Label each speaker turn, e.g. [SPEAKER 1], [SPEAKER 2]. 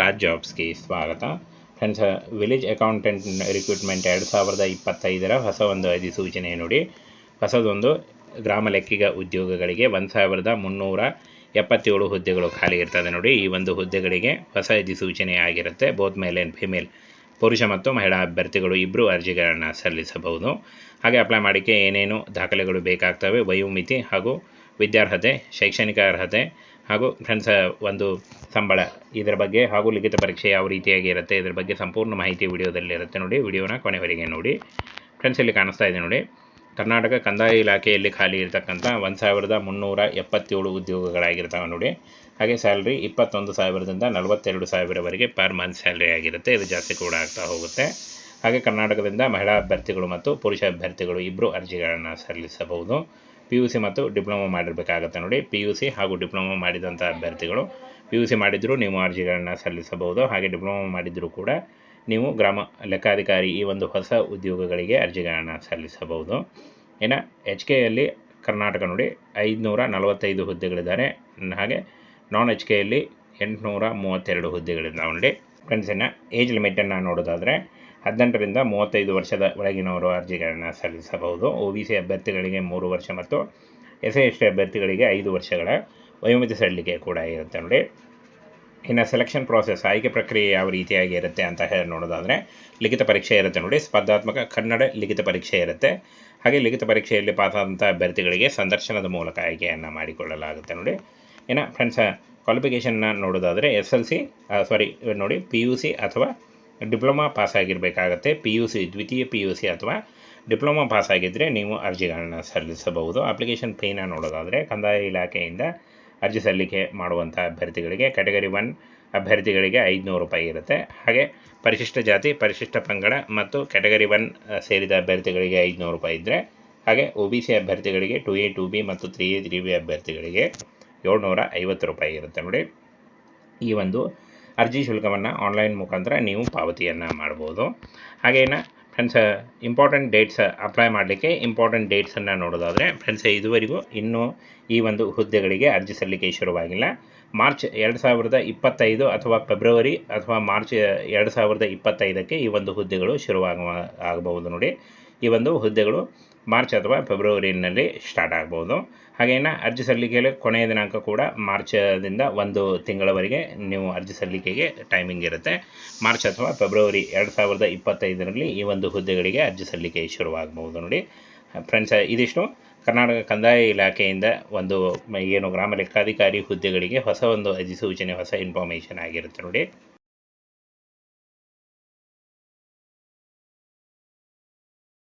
[SPEAKER 1] ರಾಜ್ ಜಾಬ್ಸ್ಗೆ ಸ್ವಾಗತ. Friends village accountant recruitment ಎರಡು ಸಾವಿರದ ಇಪ್ಪತ್ತೈದರ ಹೊಸ ಒಂದು ಅಧಿಸೂಚನೆ ನೋಡಿ. ಹೊಸದೊಂದು, ಗ್ರಾಮ ಲೆಕ್ಕಿಗ ಉದ್ಯೋಗಗಳಿಗೆ ಒಂದು ಸಾವಿರದ ಮುನ್ನೂರ ಎಪ್ಪತ್ತೇಳು ಹುದ್ದೆಗಳು ಖಾಲಿ ಇರ್ತದೆ ನೋಡಿ. ಈ ಒಂದು ಹುದ್ದೆಗಳಿಗೆ ಹೊಸ ಅಧಿಸೂಚನೆ ಆಗಿರುತ್ತೆ. ಬೋತ್ ಮೇಲ್ ಆ್ಯಂಡ್ ಫಿಮೇಲ್ ಪುರುಷ ಮತ್ತು ಮಹಿಳಾ ಅಭ್ಯರ್ಥಿಗಳು ಇಬ್ಬರು ಅರ್ಜಿಗಳನ್ನು ಸಲ್ಲಿಸಬಹುದು. ಹಾಗೆ ಅಪ್ಲೈ ಮಾಡಿಕೆ ಏನೇನು ದಾಖಲೆಗಳು ಬೇಕಾಗ್ತವೆ, ವಯೋಮಿತಿ ಹಾಗೂ ವಿದ್ಯಾರ್ಹತೆ ಶೈಕ್ಷಣಿಕ ಅರ್ಹತೆ ಹಾಗೂ ಫ್ರೆಂಡ್ಸ್ ಒಂದು ಸಂಬಳ. ಇದರ ಬಗ್ಗೆ ಹಾಗೂ ಲಿಖಿತ ಪರೀಕ್ಷೆ ಯಾವ ರೀತಿಯಾಗಿ ಇರುತ್ತೆ, ಇದರ ಬಗ್ಗೆ ಸಂಪೂರ್ಣ ಮಾಹಿತಿ ವಿಡಿಯೋದಲ್ಲಿ ಇರುತ್ತೆ ನೋಡಿ. ವಿಡಿಯೋನ ಕೊನೆವರೆಗೆ ನೋಡಿ. ಫ್ರೆಂಡ್ಸ್ ಇಲ್ಲಿ ಕಾಣಿಸ್ತಾ ಇದೆ ನೋಡಿ. ಕರ್ನಾಟಕ ಕಂದಾಯ ಇಲಾಖೆಯಲ್ಲಿ ಖಾಲಿ ಇರತಕ್ಕಂಥ ಒಂದು ಸಾವಿರದ ಮುನ್ನೂರ ಎಪ್ಪತ್ತೇಳು ಉದ್ಯೋಗಗಳಾಗಿರ್ತವೆ ನೋಡಿ. ಹಾಗೆ ಸ್ಯಾಲ್ರಿ ಇಪ್ಪತ್ತೊಂದು ಸಾವಿರದಿಂದ ನಲವತ್ತೆರಡು ಸಾವಿರವರೆಗೆ ಪರ್ ಮಂತ್ ಸ್ಯಾಲ್ರಿ ಆಗಿರುತ್ತೆ. ಇದು ಜಾಸ್ತಿ ಕೂಡ ಆಗ್ತಾ ಹೋಗುತ್ತೆ. ಹಾಗೆ ಕರ್ನಾಟಕದಿಂದ ಮಹಿಳಾ ಅಭ್ಯರ್ಥಿಗಳು ಮತ್ತು ಪುರುಷ ಅಭ್ಯರ್ಥಿಗಳು ಇಬ್ಬರು ಅರ್ಜಿಗಳನ್ನು ಸಲ್ಲಿಸಬಹುದು. ಪಿ ಯು ಸಿ ಮತ್ತು ಡಿಪ್ಲೊಮೊ ಮಾಡಿರಬೇಕಾಗತ್ತೆ ನೋಡಿ. ಪಿ ಯು ಸಿ ಹಾಗೂ ಡಿಪ್ಲೊಮೊ ಮಾಡಿದಂಥ ಅಭ್ಯರ್ಥಿಗಳು ಪಿ ಯು ಸಿ ಮಾಡಿದರೂ ನೀವು ಅರ್ಜಿಗಳನ್ನು ಸಲ್ಲಿಸಬಹುದು. ಹಾಗೆ ಡಿಪ್ಲೊಮೊ ಮಾಡಿದರೂ ಕೂಡ ನೀವು ಗ್ರಾಮ ಲೆಕ್ಕಾಧಿಕಾರಿ ಈ ಒಂದು ಹೊಸ ಉದ್ಯೋಗಗಳಿಗೆ ಅರ್ಜಿಗಳನ್ನು ಸಲ್ಲಿಸಬಹುದು. ಇನ್ನು ಎಚ್ ಕೆಯಲ್ಲಿ ಕರ್ನಾಟಕ ನೋಡಿ ಐದುನೂರ ನಲವತ್ತೈದು ಹುದ್ದೆಗಳಿದ್ದಾರೆ. ಹಾಗೆ ನಾನ್ ಎಚ್ ಕೆಯಲ್ಲಿ ಎಂಟುನೂರ ಮೂವತ್ತೆರಡು ಹುದ್ದೆಗಳಿದ್ದಾವೆ ನೋಡಿ. ಫ್ರೆಂಡ್ಸ್ ಇನ್ನು ಏಜ್ ಲಿಮಿಟನ್ನು ನೋಡೋದಾದರೆ ಹದಿನೆಂಟರಿಂದ ಮೂವತ್ತೈದು ವರ್ಷದ ಒಳಗಿನವರು ಅರ್ಜಿಗಳನ್ನು ಸಲ್ಲಿಸಬಹುದು. ಒ ಬಿ ಸಿ ಅಭ್ಯರ್ಥಿಗಳಿಗೆ ಮೂರು ವರ್ಷ ಮತ್ತು ಎಸ್ ಎಸ್ ಟಿ ಅಭ್ಯರ್ಥಿಗಳಿಗೆ ಐದು ವರ್ಷಗಳ ವಯೋಮಿತಿ ಸಡಿಲಿಕೆ ಕೂಡ ಇರುತ್ತೆ ನೋಡಿ. ಇನ್ನು ಸೆಲೆಕ್ಷನ್ ಪ್ರಾಸೆಸ್ ಆಯ್ಕೆ ಪ್ರಕ್ರಿಯೆ ಯಾವ ರೀತಿಯಾಗಿ ಇರುತ್ತೆ ಅಂತ ಹೇಳಿ ನೋಡೋದಾದರೆ, ಲಿಖಿತ ಪರೀಕ್ಷೆ ಇರುತ್ತೆ ನೋಡಿ. ಸ್ಪರ್ಧಾತ್ಮಕ ಕನ್ನಡ ಲಿಖಿತ ಪರೀಕ್ಷೆ ಇರುತ್ತೆ. ಹಾಗೆ ಲಿಖಿತ ಪರೀಕ್ಷೆಯಲ್ಲಿ ಪಾಸಾದಂಥ ಅಭ್ಯರ್ಥಿಗಳಿಗೆ ಸಂದರ್ಶನದ ಮೂಲಕ ಆಯ್ಕೆಯನ್ನು ಮಾಡಿಕೊಳ್ಳಲಾಗುತ್ತೆ ನೋಡಿ. ಇನ್ನು ಫ್ರೆಂಡ್ಸ್ ಕ್ವಾಲಿಫಿಕೇಷನ್ನ ನೋಡೋದಾದರೆ ಎಸ್ ಎಲ್ ಸಿ ಸಾರಿ ನೋಡಿ, ಪಿ ಯು ಸಿ ಅಥವಾ ಡಿಪ್ಲೊಮಾ ಪಾಸ್ ಆಗಿರಬೇಕಾಗತ್ತೆ ಪಿ ಯು ಸಿ ದ್ವಿತೀಯ ಪಿ ಯು ಸಿ ಅಥವಾ ಡಿಪ್ಲೊಮಾ ಪಾಸ್ ಆಗಿದ್ದರೆ ನೀವು ಅರ್ಜಿಗಳನ್ನು ಸಲ್ಲಿಸಬಹುದು. ಅಪ್ಲಿಕೇಶನ್ ಫೀನ ನೋಡೋದಾದರೆ ಕಂದಾಯ ಇಲಾಖೆಯಿಂದ ಅರ್ಜಿ ಸಲ್ಲಿಕೆ ಮಾಡುವಂಥ ಅಭ್ಯರ್ಥಿಗಳಿಗೆ ಕ್ಯಾಟಗರಿ ಒನ್ ಅಭ್ಯರ್ಥಿಗಳಿಗೆ ಐದುನೂರು ರೂಪಾಯಿ ಇರುತ್ತೆ. ಹಾಗೆ ಪರಿಶಿಷ್ಟ ಜಾತಿ, ಪರಿಶಿಷ್ಟ ಪಂಗಡ ಮತ್ತು ಕ್ಯಾಟಗರಿ ಒನ್ ಸೇರಿದ ಅಭ್ಯರ್ಥಿಗಳಿಗೆ ಐದುನೂರು ರೂಪಾಯಿ ಇದ್ದರೆ ಹಾಗೆ ಒ ಬಿ ಸಿ ಅಭ್ಯರ್ಥಿಗಳಿಗೆ ಟು ಎ ಟು ಬಿ ಮತ್ತು ತ್ರೀ ಎ ತ್ರೀ ಬಿ ಅಭ್ಯರ್ಥಿಗಳಿಗೆ ಏಳ್ನೂರ ಐವತ್ತು ರೂಪಾಯಿ ಇರುತ್ತೆ ನೋಡಿ. ಈ ಒಂದು ಅರ್ಜಿ ಶುಲ್ಕವನ್ನು ಆನ್ಲೈನ್ ಮುಖಾಂತರ ನೀವು ಪಾವತಿಯನ್ನು ಮಾಡ್ಬೋದು. ಹಾಗೇನ ಫ್ರೆಂಡ್ಸ್ ಇಂಪಾರ್ಟೆಂಟ್ ಡೇಟ್ಸ್ ಅಪ್ಲೈ ಮಾಡಲಿಕ್ಕೆ ಇಂಪಾರ್ಟೆಂಟ್ ಡೇಟ್ಸನ್ನು ನೋಡೋದಾದರೆ ಫ್ರೆಂಡ್ಸ್ ಇದುವರೆಗೂ ಇನ್ನೂ ಈ ಒಂದು ಹುದ್ದೆಗಳಿಗೆ ಅರ್ಜಿ ಸಲ್ಲಿಕೆ ಶುರುವಾಗಿಲ್ಲ. ಮಾರ್ಚ್ ಎರಡು ಸಾವಿರದ ಇಪ್ಪತ್ತೈದು ಅಥವಾ ಫೆಬ್ರವರಿ ಅಥವಾ ಮಾರ್ಚ್ ಎರಡು ಸಾವಿರದ ಇಪ್ಪತ್ತೈದಕ್ಕೆ ಈ ಒಂದು ಹುದ್ದೆಗಳು ಶುರುವಾಗ ಆಗಬಹುದು ನೋಡಿ. ಈ ಒಂದು ಹುದ್ದೆಗಳು ಮಾರ್ಚ್ ಅಥವಾ ಫೆಬ್ರವರಿನಲ್ಲಿ ಸ್ಟಾರ್ಟ್ ಆಗ್ಬೋದು. ಹಾಗೇನ ಅರ್ಜಿ ಸಲ್ಲಿಕೆಯಲ್ಲಿ ಕೊನೆಯ ದಿನಾಂಕ ಕೂಡ ಮಾರ್ಚದಿಂದ ಒಂದು ತಿಂಗಳವರೆಗೆ ನೀವು ಅರ್ಜಿ ಸಲ್ಲಿಕೆಗೆ ಟೈಮಿಂಗ್ ಇರುತ್ತೆ. ಮಾರ್ಚ್ ಅಥವಾ ಫೆಬ್ರವರಿ ಎರಡು ಸಾವಿರದ ಇಪ್ಪತ್ತೈದರಲ್ಲಿ ಈ ಒಂದು ಹುದ್ದೆಗಳಿಗೆ ಅರ್ಜಿ ಸಲ್ಲಿಕೆ ಶುರುವಾಗಬಹುದು ನೋಡಿ. ಫ್ರೆಂಡ್ಸ್ ಇದಿಷ್ಟು. ಕರ್ನಾಟಕ ಕಂದಾಯ ಇಲಾಖೆಯಿಂದ ಒಂದು ಏನು ಗ್ರಾಮ ಲೆಕ್ಕಾಧಿಕಾರಿ ಹುದ್ದೆಗಳಿಗೆ ಹೊಸ ಒಂದು ಅಧಿಸೂಚನೆ, ಹೊಸ ಇನ್ಫಾರ್ಮೇಷನ್ ಆಗಿರುತ್ತೆ ನೋಡಿ.